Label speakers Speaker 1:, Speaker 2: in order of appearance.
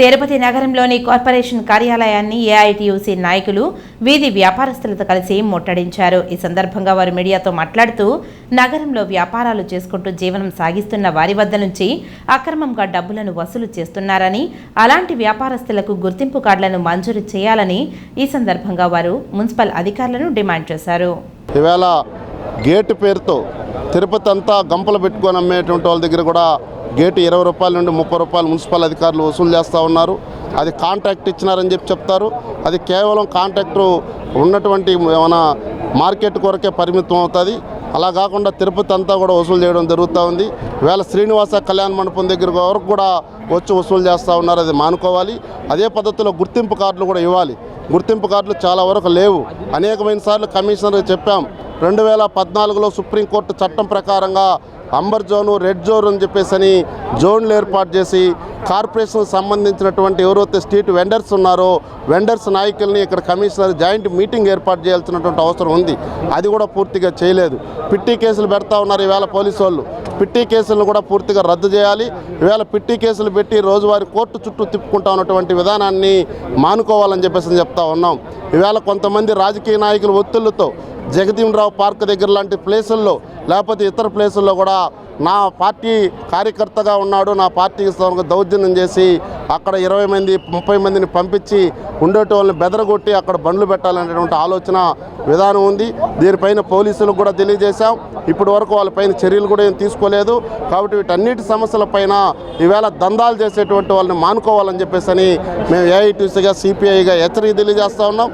Speaker 1: తిరుపతి నగరంలోని కార్పొరేషన్ కార్యాలయాన్ని ఏఐటీయూసీ నాయకులు వీధి వ్యాపారస్తులతో కలిసి ముట్టడించారు. ఈ సందర్భంగా వారు మీడియాతో మాట్లాడుతూ నగరంలో వ్యాపారాలు చేసుకుంటూ జీవనం సాగిస్తున్న వారి వద్ద నుంచి అక్రమంగా డబ్బులను వసూలు చేస్తున్నారని అలాంటి వ్యాపారస్తులకు గుర్తింపు కార్డులను మంజూరు చేయాలని ఈ సందర్భంగా వారు మున్సిపల్ అధికారులను డిమాండ్ చేశారు.
Speaker 2: గేటు పేరుతో తిరుపతి అంతా గంపలు పెట్టుకొని అమ్మేటువంటి వాళ్ళ దగ్గర కూడా గేటు ఇరవై రూపాయల నుండి ముప్పై రూపాయలు మున్సిపల్ అధికారులు వసూలు చేస్తూ ఉన్నారు. అది కాంట్రాక్ట్ ఇచ్చినారని చెప్పి చెప్తారు. అది కేవలం కాంట్రాక్టు ఉన్నటువంటి మన మార్కెట్ కొరకే పరిమితం అవుతుంది. అలా కాకుండా తిరుపతి అంతా కూడా వసూలు చేయడం జరుగుతూ ఉంది. వేళ శ్రీనివాస కళ్యాణ మండపం దగ్గర వరకు కూడా వచ్చి వసూలు చేస్తూ ఉన్నారు. అది మానుకోవాలి. అదే పద్ధతిలో గుర్తింపు కార్డులు కూడా ఇవ్వాలి. గుర్తింపు కార్డులు చాలా వరకు లేవు. అనేకమైన సార్లు కమిషనర్కి చెప్పాం. రెండు వేల పద్నాలుగులో సుప్రీంకోర్టు చట్టం ప్రకారంగా అంబర్ జోను రెడ్ జోన్ అని చెప్పేసి అని జోన్లు ఏర్పాటు చేసి కార్పొరేషన్ సంబంధించినటువంటి ఎవరైతే స్ట్రీట్ వెండర్స్ ఉన్నారో వెండర్స్ నాయకుల్ని ఇక్కడ కమిషనర్ జాయింట్ మీటింగ్ ఏర్పాటు చేయాల్సినటువంటి అవసరం ఉంది. అది కూడా పూర్తిగా చేయలేదు. పిట్టి కేసులు పెడతా ఉన్నారు ఈవేళ పోలీసు వాళ్ళు. పిట్టి కేసులను కూడా పూర్తిగా రద్దు చేయాలి. ఈవేళ పిట్టి కేసులు పెట్టి రోజువారి కోర్టు చుట్టూ తిప్పుకుంటా ఉన్నటువంటి విధానాన్ని మానుకోవాలని చెప్పేసి అని చెప్తా ఉన్నాం. ఈవేళ కొంతమంది రాజకీయ నాయకుల ఒత్తిళ్ళతో జగదీవరావు పార్క్ దగ్గర లాంటి ప్లేసుల్లో లేకపోతే ఇతర ప్లేసుల్లో కూడా నా పార్టీ కార్యకర్తగా ఉన్నాడు నా పార్టీకి దౌర్జన్యం చేసి అక్కడ ఇరవై మంది ముప్పై మందిని పంపించి ఉండేటోళ్ళని బెదరగొట్టి అక్కడ బండ్లు పెట్టాలనేటువంటి ఆలోచన విధానం ఉంది. దీనిపైన పోలీసులకు కూడా తెలియజేశాం. ఇప్పటి వరకు వాళ్ళపైన చర్యలు కూడా ఏం తీసుకోలేదు. కాబట్టి వీటన్నిటి సమస్యలపైన ఈవేళ దందాలు చేసేటువంటి వాళ్ళని మానుకోవాలని చెప్పేసి అని మేము ఏఐటీసీగా సిపిఐగా హెచ్చరిక తెలియజేస్తూ ఉన్నాం.